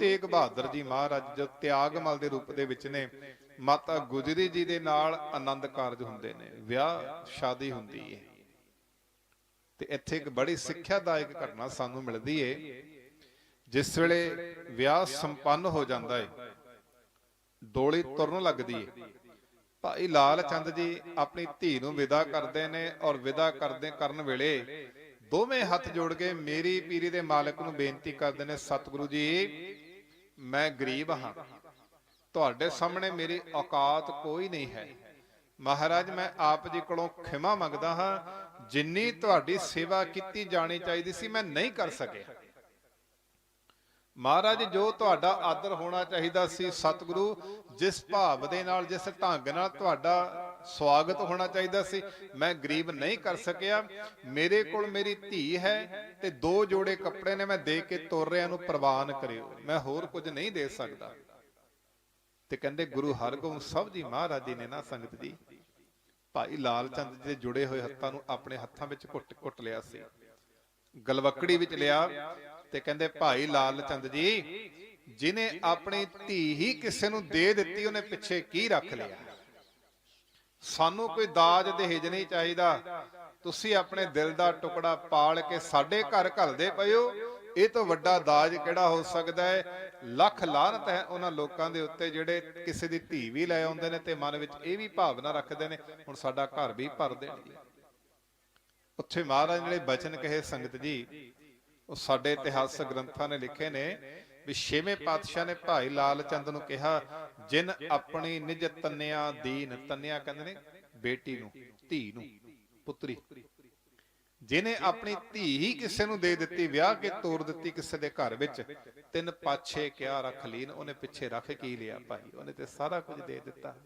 ਤੇਗ ਬਹਾਦਰ ਜੀ ਮਹਾਰਾਜ ਜੋ ਤਿਆਗਮਲ ਦੇ ਰੂਪ ਦੇ ਵਿੱਚ ਨੇ, ਮਾਤਾ ਗੁਜਰੀ ਜੀ ਦੇ ਨਾਲ ਆਨੰਦ ਕਾਰਜ ਹੁੰਦੇ ਨੇ, ਵਿਆਹ ਸ਼ਾਦੀ ਹੁੰਦੀ ਹੈ ਤੇ ਇੱਥੇ ਇੱਕ ਬੜੀ ਸਿੱਖਿਆਦਾਇਕ ਘਟਨਾ ਸਾਨੂੰ ਮਿਲਦੀ ਏ, ਜਿਸ ਵੇਲੇ ਵਿਆਹ ਸੰਪੰਨ ਹੋ ਜਾਂਦਾ ਏ, ਡੋਲੀ ਤੁਰਨ ਲੱਗਦੀ ਏ। ਭਾਈ ਲਾਲ ਚੰਦ ਜੀ ਆਪਣੀ ਧੀ ਨੂੰ ਵਿਦਾ ਕਰਦੇ ਨੇ ਔਰ ਵਿਦਾ ਕਰਦੇ ਕਰਨ ਵੇਲੇ ਦੋਵੇਂ ਹੱਥ ਜੋੜ ਕੇ ਮੇਰੀ ਪੀਰੀ ਦੇ ਮਾਲਕ ਨੂੰ ਬੇਨਤੀ ਕਰਦੇ ਨੇ, ਸਤਿਗੁਰੂ ਜੀ ਮੈਂ ਗਰੀਬ ਹਾਂ। ਤੁਹਾਡੇ ਸਾਹਮਣੇ ਮੇਰੀ ਔਕਾਤ ਕੋਈ ਨਹੀਂ ਹੈ। ਮਹਾਰਾਜ, ਮੈਂ ਆਪ ਜੀ ਕੋਲੋਂ ਖਿਮਾ ਮੰਗਦਾ ਹਾਂ, ਜਿੰਨੀ ਤੁਹਾਡੀ ਸੇਵਾ ਕੀਤੀ ਜਾਣੀ ਚਾਹੀਦੀ ਸੀ ਮੈਂ ਨਹੀਂ ਕਰ ਸਕਿਆ। ਮਹਾਰਾਜ, ਜੋ ਤੁਹਾਡਾ ਆਦਰ ਹੋਣਾ ਚਾਹੀਦਾ ਸੀ ਸਤਿਗੁਰੂ, ਜਿਸ ਭਾਵ ਦੇ ਨਾਲ, ਜਿਸ ਢੰਗ ਨਾਲ ਤੁਹਾਡਾ ਸਵਾਗਤ ਹੋਣਾ ਚਾਹੀਦਾ ਸੀ। ਮੈਂ ਗਰੀਬ ਨਹੀਂ ਕਰ ਸਕਿਆ। ਮੇਰੇ ਕੋਲ ਮੇਰੀ ਧੀ ਹੈ ਤੇ ਦੋ ਜੋੜੇ ਕੱਪੜੇ ਨੇ ਮੈਂ ਦੇ ਕੇ ਤੁਰ ਰਿਆਂ ਨੂੰ ਪ੍ਰਵਾਨ ਕਰਿਓ। ਮੈਂ ਹੋਰ ਕੁਝ ਨਹੀਂ ਦੇ ਸਕਦਾ। ਤੇ ਕਹਿੰਦੇ, ਗੁਰੂ ਹਰਗੋਬਿੰਦ ਸਾਹਿਬ ਜੀ ਮਹਾਰਾਜ ਜੀ ਨੇ ਨਾ ਸੰਗਤ ਜੀ, ਭਾਈ ਲਾਲ ਚੰਦ ਜੀ ਦੇ ਜੁੜੇ ਹੋਏ ਹੱਥਾਂ ਨੂੰ ਆਪਣੇ ਹੱਥਾਂ ਵਿੱਚ ਘੁੱਟ ਘੁੱਟ ਲਿਆ ਸੀ। ਗਲਵਕੜੀ ਵਿੱਚ ਲਿਆ ਤੇ ਕਹਿੰਦੇ, ਭਾਈ ਲਾਲ ਚੰਦ ਜੀ ਜਿਨੇ ਆਪਣੀ ਧੀ ਹੀ ਕਿਸੇ ਨੂੰ ਦੇ ਦਿੱਤੀ, ਉਹਨੇ ਪਿੱਛੇ ਕੀ ਰੱਖ ਲਿਆ? ਸਾਨੂੰ ਕੋਈ ਦਾਜ ਦਹੇਜ ਨਹੀਂ ਚਾਹੀਦਾ। ਤੁਸੀਂ ਆਪਣੇ ਦਿਲ ਦਾ ਟੁਕੜਾ ਪਾਲ ਕੇ ਸਾਡੇ ਘਰ ਘਲਦੇ ਪਇਓ ਇਹ ਤੋਂ ਵੱਡਾ ਦਾਜ ਕਿਹੜਾ ਹੋ ਸਕਦਾ ਹੈ? ਲੱਖ ਲਾਹਨਤ ਹੈ ਉਹਨਾਂ ਲੋਕਾਂ ਦੇ ਉੱਤੇ ਜਿਹੜੇ ਕਿਸੇ ਦੀ ਧੀ ਵੀ ਲੈ ਆਉਂਦੇ ਨੇ ਤੇ ਮਨ ਵਿੱਚ ਇਹ ਵੀ ਭਾਵਨਾ ਰੱਖਦੇ ਨੇ, ਹੁਣ ਸਾਡਾ ਘਰ ਵੀ ਭਰ ਦੇਣਗੇ ਉੱਥੇ ਮਹਾਰਾਜ ਨੇ ਬਚਨ ਕਹੇ ਸੰਗਤ ਜੀ, ਉਹ ਸਾਡੇ ਇਤਿਹਾਸਕ ਗ੍ਰੰਥਾਂ ਨੇ ਲਿਖੇ ਨੇ ਵੀ ਛੇਵੇਂ ਪਾਤਸ਼ਾਹ ਨੇ ਭਾਈ ਲਾਲ ਚੰਦ ਨੂੰ ਕਿਹਾ, ਜਿਨ ਆਪਣੀ ਨਿਜ ਤੰਨਿਆ ਦੀਨ, ਤੰਨਿਆ ਕਹਿੰਦੇ ਨੇ, ਬੇਟੀ ਨੂੰ, ਧੀ ਨੂੰ, ਪੁੱਤਰੀ। ਜਿਨੇ ਆਪਣੀ ਧੀ ਹੀ ਕਿਸੇ ਨੂੰ ਦੇ ਦਿੱਤੀ, ਵਿਆਹ ਕੇ ਤੋਰ ਦਿੱਤੀ ਕਿਸੇ ਦੇ ਘਰ ਵਿੱਚ, ਤਿੰਨ ਪਾਛੇ ਕਿਆ ਰੱਖ ਲੀਨ, ਉਹਨੇ ਪਿੱਛੇ ਰੱਖ ਕੀ ਲਿਆ ਭਾਈ? ਉਹਨੇ ਤੇ ਸਾਰਾ ਕੁਝ ਦੇ ਦਿੱਤਾ।